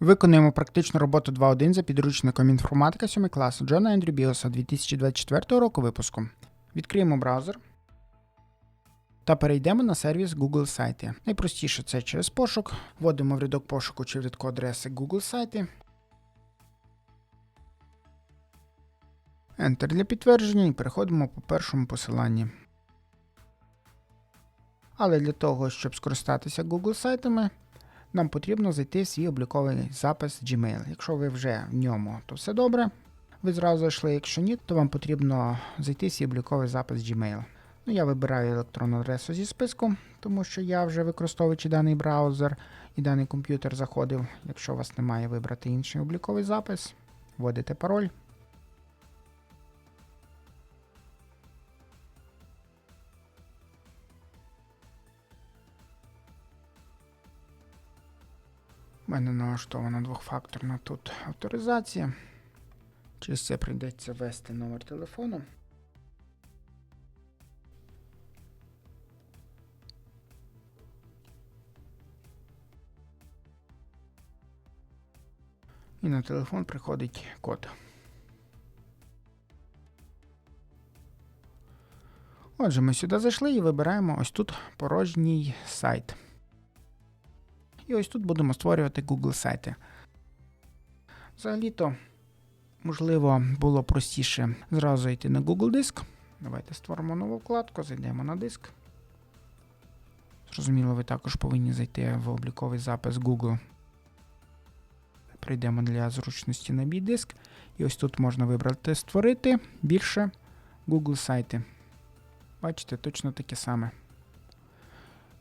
Виконуємо практичну роботу 2.1 за підручником інформатика 7 класу Джона Ендрю Біоса 2024 року випуску. Відкриємо браузер та перейдемо на сервіс Google сайти. Найпростіше це через пошук. Вводимо в рядок пошуку чи в рядку адреси Google сайти. Enter для підтвердження і переходимо по першому посиланні. Але для того, щоб скористатися Google сайтами, нам потрібно зайти в свій обліковий запис Gmail. Якщо ви вже в ньому, то все добре. Ви зразу зайшли, якщо ні, то вам потрібно зайти в свій обліковий запис Gmail. Ну, я вибираю електронну адресу зі списку, тому що я вже використовуючи даний браузер і даний комп'ютер заходив. Якщо у вас немає, вибрати інший обліковий запис, вводите пароль. У мене налаштована двохфакторна тут авторизація. Через це прийдеться ввести номер телефону. І на телефон приходить код. Отже, ми сюди зайшли і вибираємо ось тут порожній сайт. І ось тут будемо створювати Google сайти. Взагалі-то, можливо, було простіше зразу йти на Google Диск. Давайте створимо нову вкладку, зайдемо на диск. Зрозуміло, ви також повинні зайти в обліковий запис Google. Прийдемо для зручності на мій диск. І ось тут можна вибрати Створити більше Google сайти. Бачите, точно таке саме.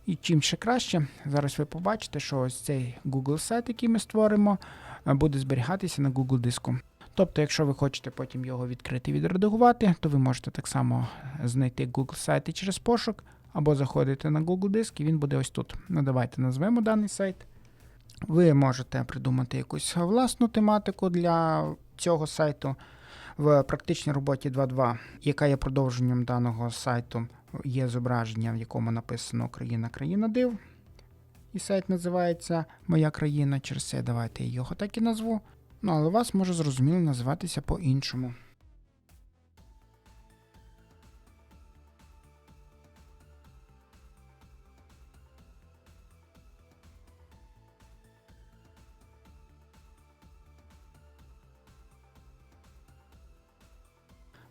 І чим ще краще, зараз ви побачите, що ось цей Google сайт, який ми створимо, буде зберігатися на Google диску. Тобто, якщо ви хочете потім його відкрити і відредагувати, то ви можете так само знайти Google сайт і через пошук, або заходити на Google диск, і він буде ось тут. Ну, давайте назвемо даний сайт. Ви можете придумати якусь власну тематику для цього сайту. В практичній роботі 2.2, яка є продовженням даного сайту, є зображення, в якому написано Країна, країна див. І сайт називається Моя країна. Через це давайте його так і назву. Ну, але у вас може зрозуміло називатися по-іншому.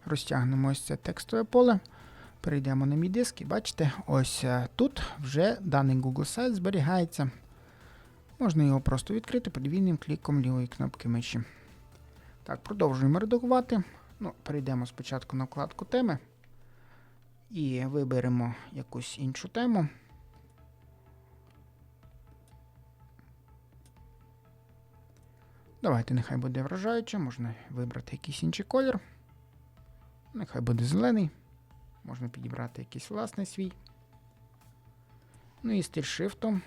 Розтягнемо ось це текстове поле. Перейдемо на мій диск і бачите, ось е, тут вже даний Google сайт зберігається. Можна його просто відкрити подвійним кліком лівої кнопки миші. Так, продовжуємо редагувати. Ну, Перейдемо спочатку на вкладку теми і виберемо якусь іншу тему. Давайте, нехай буде вражаюче, можна вибрати якийсь інший колір. Нехай буде зелений. Можна підібрати якийсь власний свій. Ну і стиль шрифту.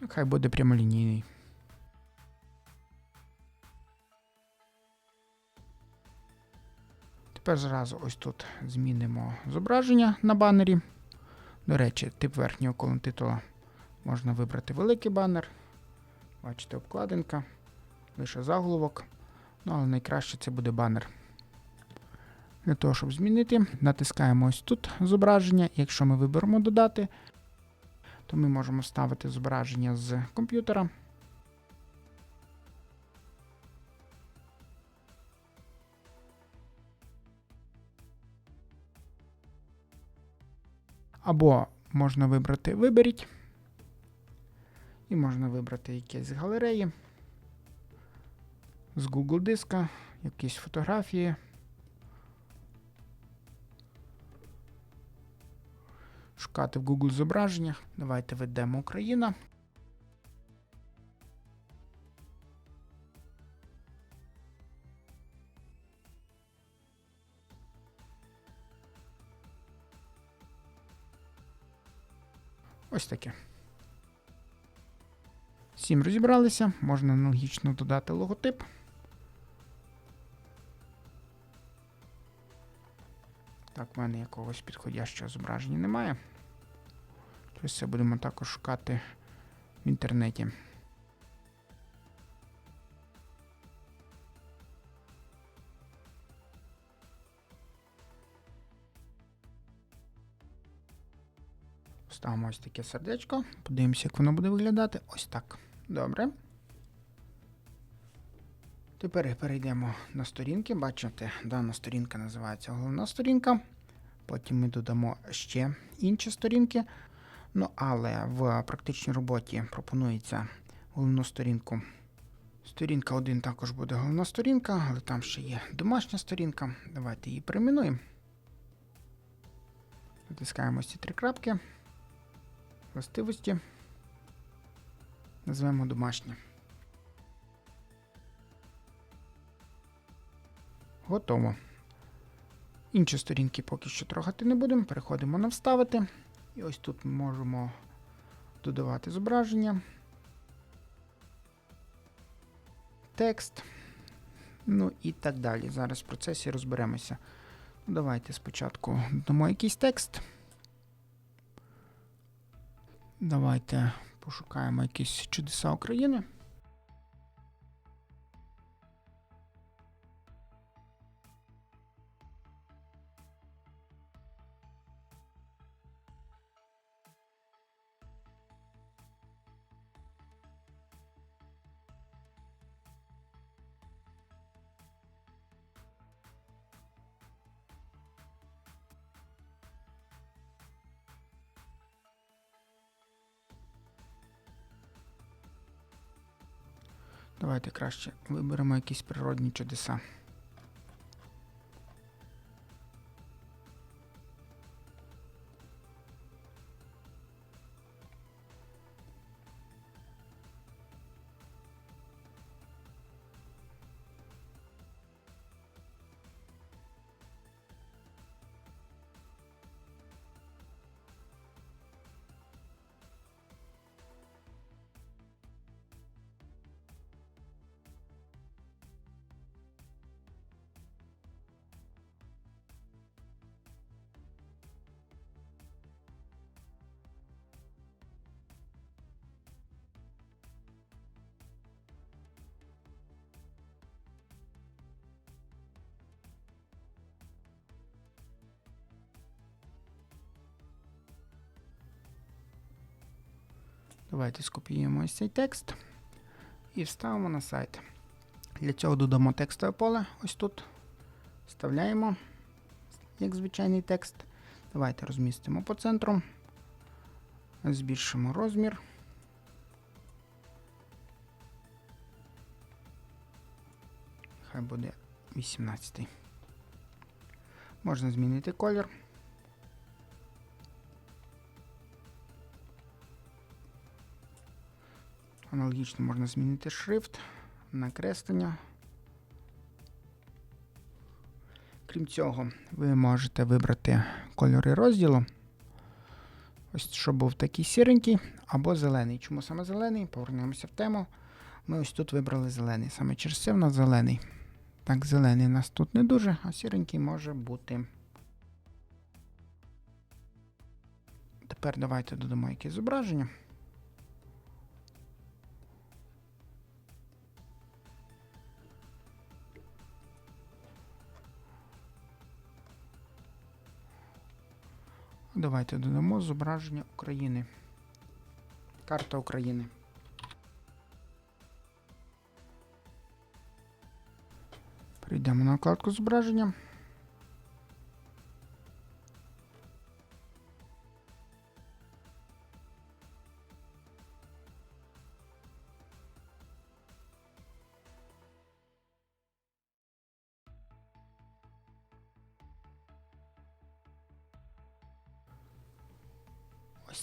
Нехай буде прямолінійний. Тепер зразу ось тут змінимо зображення на банері. До речі, тип верхнього колон титула можна вибрати великий банер. Бачите, обкладинка, лише заголовок. Ну, але найкраще це буде банер. Для того, щоб змінити, натискаємо ось тут зображення. Якщо ми виберемо додати, то ми можемо ставити зображення з комп'ютера. Або можна вибрати Виберіть. І можна вибрати якісь з галереї, з Google диска, якісь фотографії. Шукати в Google зображеннях. Давайте введемо Україна. Ось таке. Всім розібралися, можна аналогічно додати логотип. Так, в мене якогось підходящого зображення немає. Тобто це будемо також шукати в інтернеті. Ставимо ось таке сердечко. Подивимося, як воно буде виглядати. Ось так. Добре. Тепер перейдемо на сторінки. Бачите, дана сторінка називається головна сторінка. Потім ми додамо ще інші сторінки. Ну, але в практичній роботі пропонується головну сторінку. Сторінка 1 також буде головна сторінка, але там ще є домашня сторінка. Давайте її перейменуємо. Натискаємо ці три крапки. Властивості. Назвемо домашнє. Готово. Інші сторінки поки що трогати не будемо. Переходимо на вставити. І ось тут ми можемо додавати зображення, текст, ну і так далі. Зараз в процесі розберемося. Ну, Давайте спочатку додамо якийсь текст. Давайте пошукаємо якісь чудеса України. Давайте краще виберемо якісь природні чудеса. Давайте скопіюємо ось цей текст і вставимо на сайт. Для цього додамо текстове поле. Ось тут. Вставляємо як звичайний текст. Давайте розмістимо по центру. Збільшимо розмір. Хай буде 18. Можна змінити колір. Аналогічно можна змінити шрифт, накреслення. Крім цього, ви можете вибрати кольори розділу. Ось щоб був такий сіренький або зелений. Чому саме зелений? Повернемося в тему. Ми ось тут вибрали зелений. Саме через це в нас зелений. Так, зелений у нас тут не дуже, а сіренький може бути. Тепер давайте додамо якесь зображення. Давайте додамо зображення України. Карта України. Прийдемо на вкладку зображення.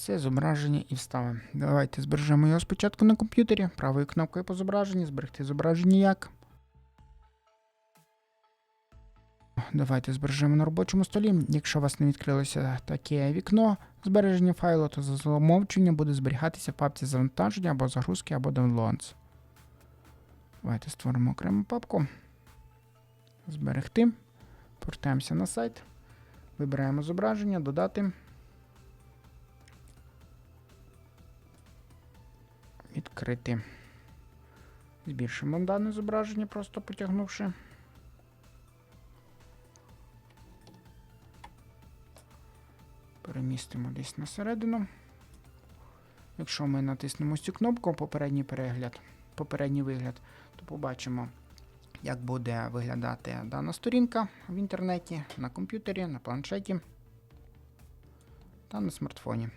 Це зображення і вставимо. Давайте збережемо його спочатку на комп'ютері. Правою кнопкою по зображенню, зберегти зображення як. Давайте збережемо на робочому столі. Якщо у вас не відкрилося таке вікно збереження файлу, то за замовчення буде зберігатися в папці завантаження або загрузки, або downloads. Давайте створимо окрему папку. Зберегти. Повертаємося на сайт. Вибираємо зображення, додати. Закрити. Збільшимо дане зображення, просто потягнувши. Перемістимо десь на середину. Якщо ми натиснемо цю кнопку попередній перегляд, попередній вигляд, то побачимо, як буде виглядати дана сторінка в інтернеті, на комп'ютері, на планшеті та на смартфоні.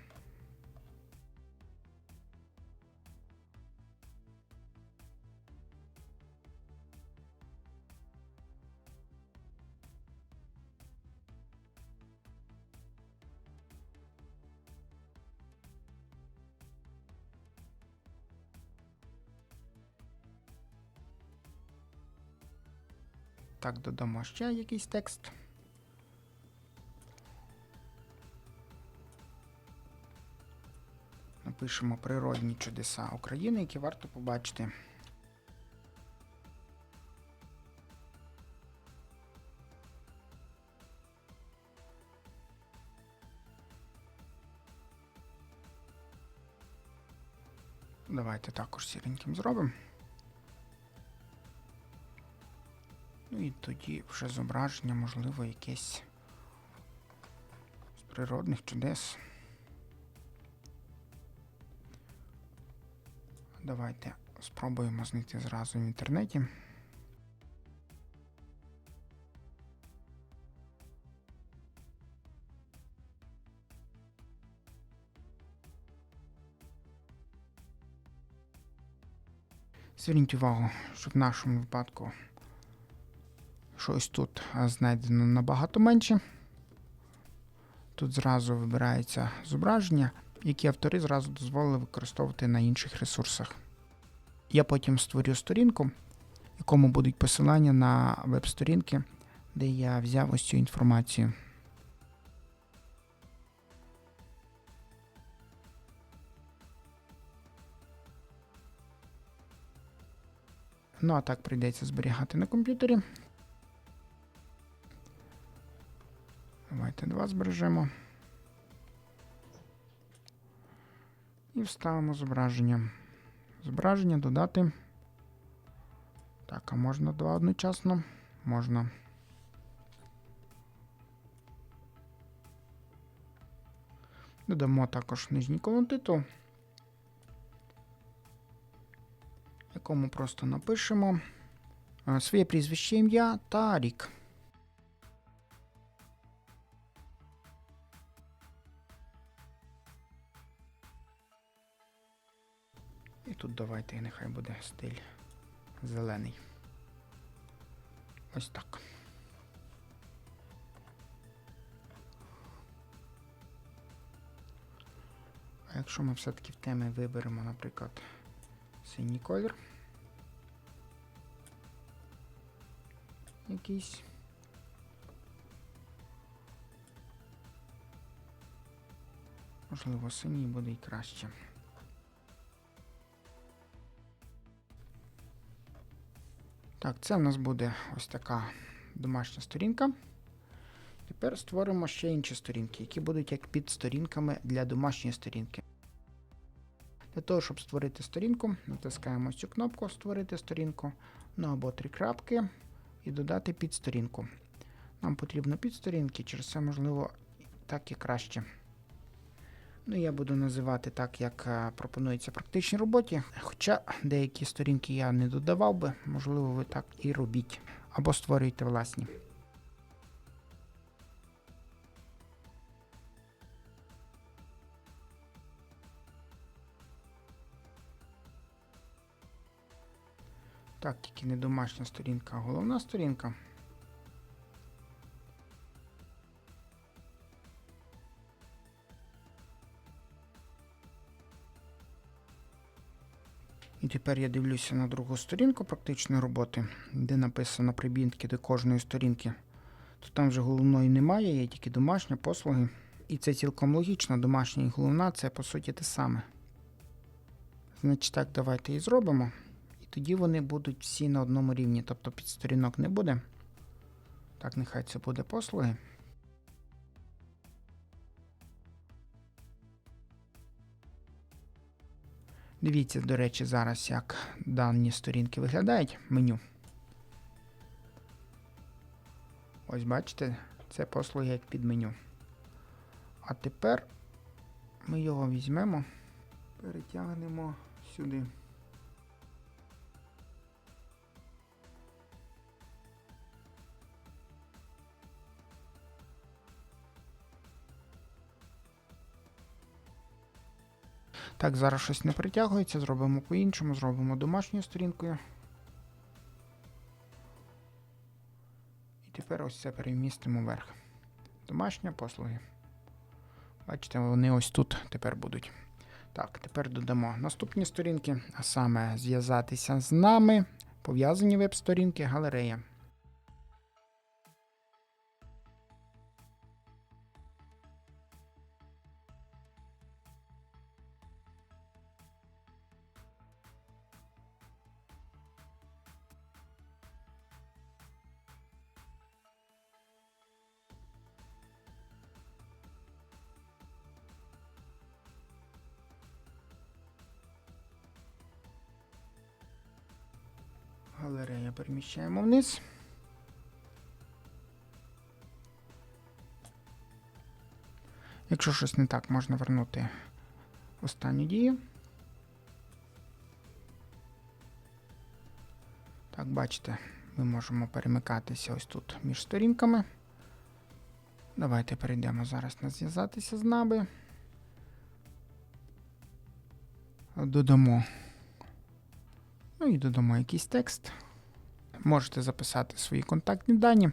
Так, додамо ще якийсь текст. Напишемо природні чудеса України, які варто побачити. Давайте також сіреньким зробимо. Ну і тоді вже зображення, можливо, якесь з природних чудес. Давайте спробуємо знайти зразу в інтернеті. Зверніть увагу, що в нашому випадку щось тут знайдено набагато менше. Тут зразу вибирається зображення, які автори зразу дозволили використовувати на інших ресурсах. Я потім створю сторінку, якому будуть посилання на веб-сторінки, де я взяв ось цю інформацію. Ну, а так прийдеться зберігати на комп'ютері. Давайте два збережемо. І вставимо зображення. Зображення додати. Так, а можна два одночасно? Можна. Додамо також нижній колон титул, якому просто напишемо е, своє прізвище ім'я та рік. Тут давайте нехай буде стиль зелений. Ось так. А якщо ми все-таки в темі виберемо, наприклад, синій колір. Якийсь. Можливо, синій буде і краще. Так, це в нас буде ось така домашня сторінка. Тепер створимо ще інші сторінки, які будуть як підсторінками для домашньої сторінки. Для того, щоб створити сторінку, натискаємо цю кнопку Створити сторінку, ну або три крапки, і додати підсторінку. Нам потрібно підсторінки, через це, можливо, так і краще. Ну, я буду називати так, як е, пропонується в практичній роботі. Хоча деякі сторінки я не додавав би, можливо, ви так і робіть. Або створюйте власні. Так, тільки не домашня сторінка, а головна сторінка. Тепер я дивлюся на другу сторінку практичної роботи, де написано прибінтки до кожної сторінки. То там вже головної немає, є тільки домашня послуги. І це цілком логічно, домашня і головна це по суті те саме. Значить так, давайте і зробимо. І тоді вони будуть всі на одному рівні, тобто підсторінок не буде. Так, нехай це буде послуги. Дивіться, до речі, зараз як дані сторінки виглядають меню. Ось бачите, це послуги як під меню. А тепер ми його візьмемо, перетягнемо сюди. Так, зараз щось не притягується, зробимо по-іншому, зробимо домашньою сторінкою. І тепер ось це перемістимо вверх. Домашня послуги. Бачите, вони ось тут тепер будуть. Так, тепер додамо наступні сторінки, а саме зв'язатися з нами, пов'язані веб-сторінки, галерея. Переміщаємо вниз. Якщо щось не так, можна вернути останню дію. Так, бачите, ми можемо перемикатися ось тут між сторінками. Давайте перейдемо зараз на зв'язатися з нами. Додамо. Ну і додамо якийсь текст. Можете записати свої контактні дані.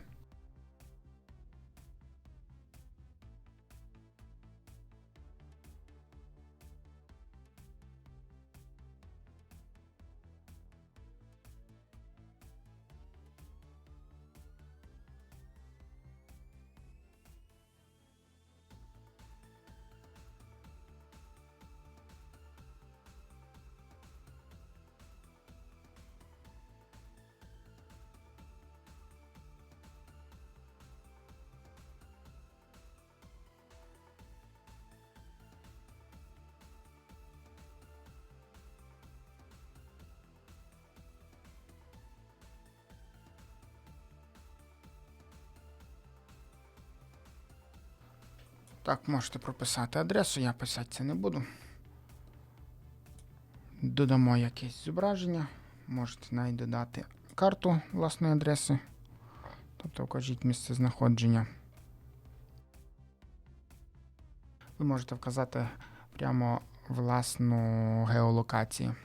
Так, можете прописати адресу, я писати це не буду. Додамо якесь зображення. Можете навіть додати карту власної адреси. Тобто вкажіть місце знаходження. Ви можете вказати прямо власну геолокацію.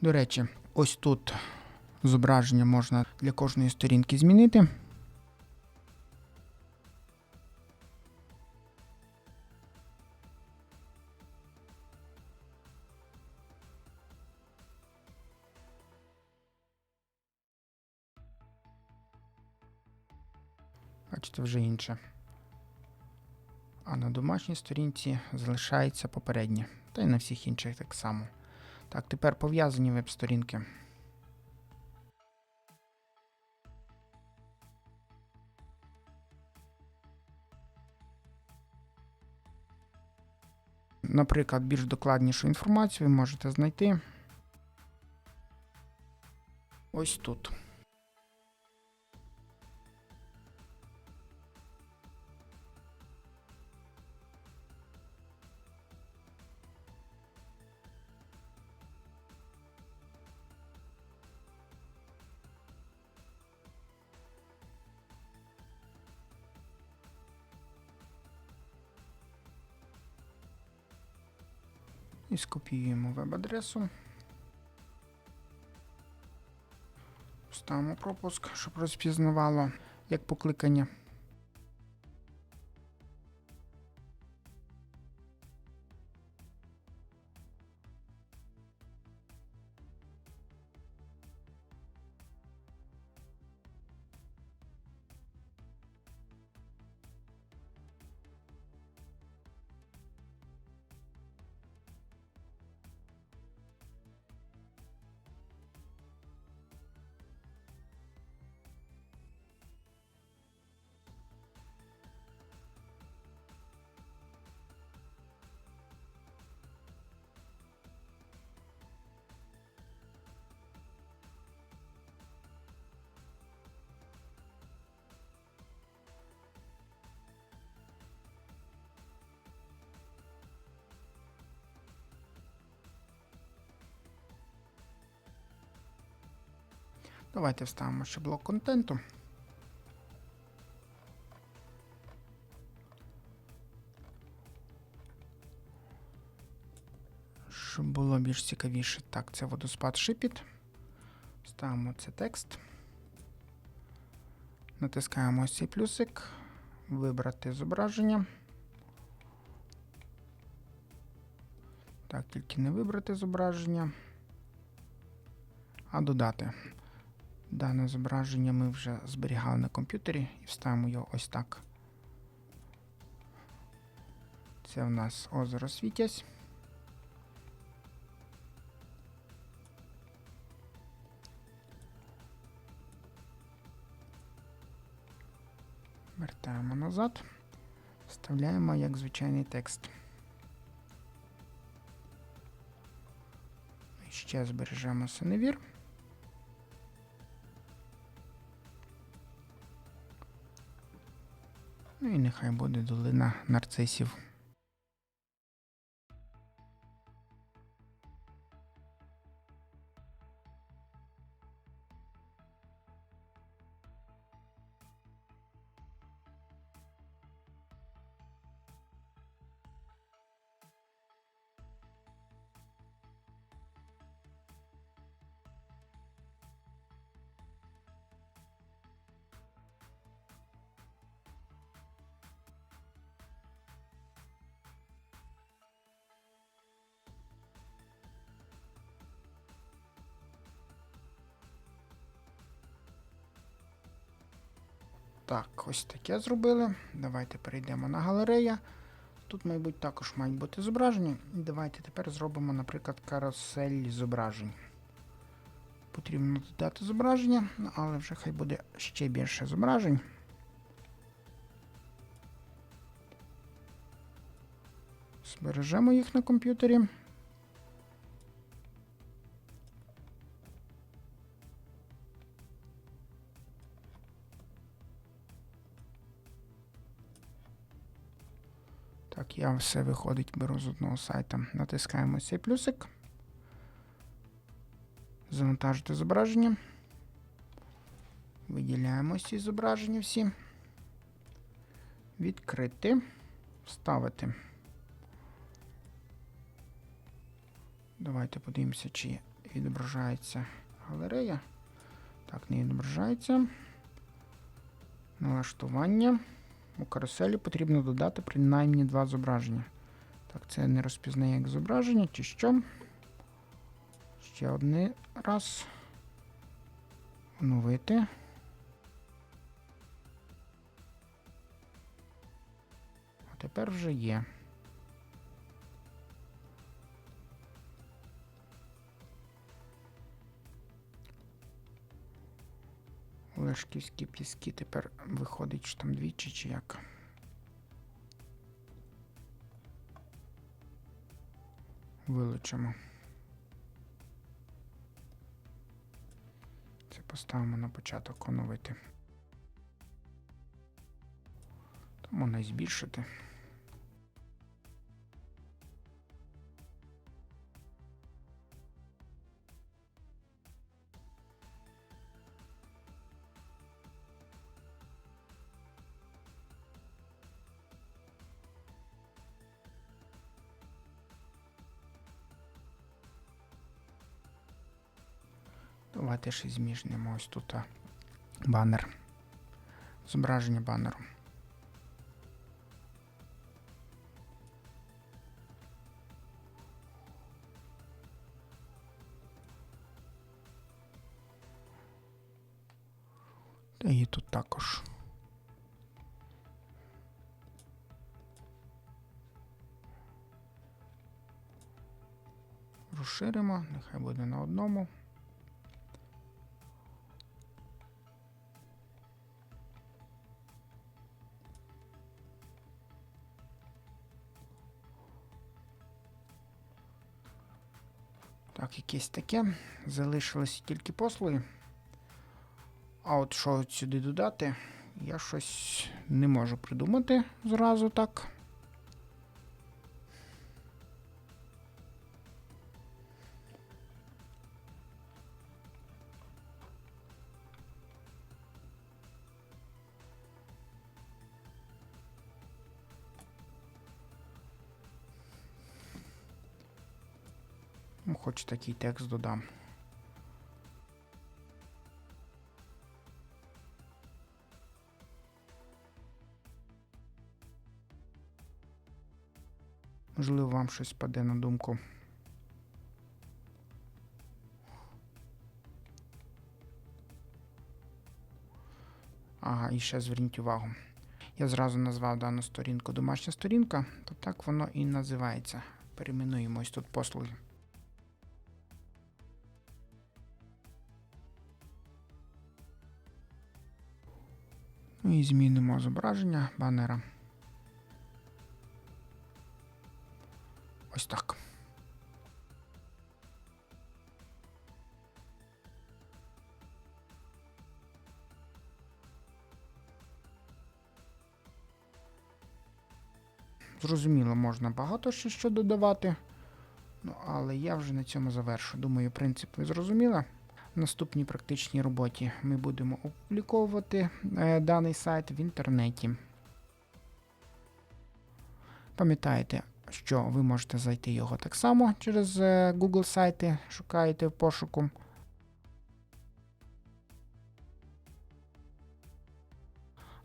До речі, ось тут зображення можна для кожної сторінки змінити. Бачите, вже інше. А на домашній сторінці залишається попереднє. Та й на всіх інших так само. Так, тепер пов'язані веб-сторінки. Наприклад, більш докладнішу інформацію ви можете знайти ось тут. І скопіюємо веб-адресу. Ставимо пропуск, щоб розпізнавало як покликання. Давайте вставимо ще блок контенту. Щоб було більш цікавіше. Так, це водоспад шипіт. Ставимо це текст. Натискаємо ось плюсик. Вибрати зображення. Так, тільки не вибрати зображення, а додати. Дане зображення ми вже зберігали на комп'ютері і вставимо його ось так. Це в нас озеро Світязь. Вертаємо назад, вставляємо як звичайний текст. Ще збережемо синевір. Ну і нехай буде долина нарцисів. Так, ось таке зробили. Давайте перейдемо на галерея. Тут, мабуть, також мають бути зображення. І давайте тепер зробимо, наприклад, карусель зображень. Потрібно додати зображення, але вже хай буде ще більше зображень. Збережемо їх на комп'ютері. Я все виходить, беру з одного сайта. Натискаємо цей плюсик. Завантажити зображення. Виділяємо ці зображення всі. Відкрити. Вставити. Давайте подивимося, чи відображається галерея. Так, не відображається. Налаштування. У каруселі потрібно додати принаймні два зображення. Так, це не розпізнає як зображення, чи що. Ще один раз. Оновити. А тепер вже є. Лешківські піски тепер виходить, що там двічі чи як. Вилучимо. Це поставимо на початок оновити. Тому не збільшити. Давайте ще зміжнемо ось тут банер. Зображення банеру. Та і тут також. Розширимо, нехай буде на одному. Якесь таке. Залишилися тільки послуги. А от що сюди додати, я щось не можу придумати зразу так. Такий текст додам. Можливо, вам щось спаде на думку. Ага, і ще зверніть увагу. Я зразу назвав дану сторінку домашня сторінка, то так воно і називається. Перейменуємо ось тут послуги. І змінимо зображення банера. Ось так. Зрозуміло, можна багато ще що додавати. Ну, але я вже на цьому завершу. Думаю, принцип ви зрозуміли. Наступній практичній роботі ми будемо опубліковувати е, даний сайт в інтернеті. Пам'ятайте, що ви можете зайти його так само через е, Google сайти, шукаєте в пошуку.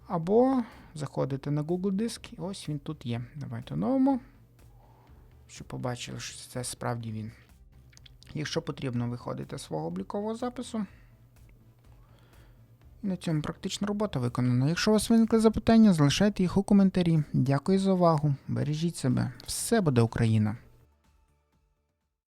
Або заходите на Google Диск, і ось він тут є. Давайте новому, щоб побачили, що це справді він. Якщо потрібно, виходите з свого облікового запису. На цьому практична робота виконана. Якщо у вас виникли запитання, залишайте їх у коментарі. Дякую за увагу. Бережіть себе. Все буде Україна!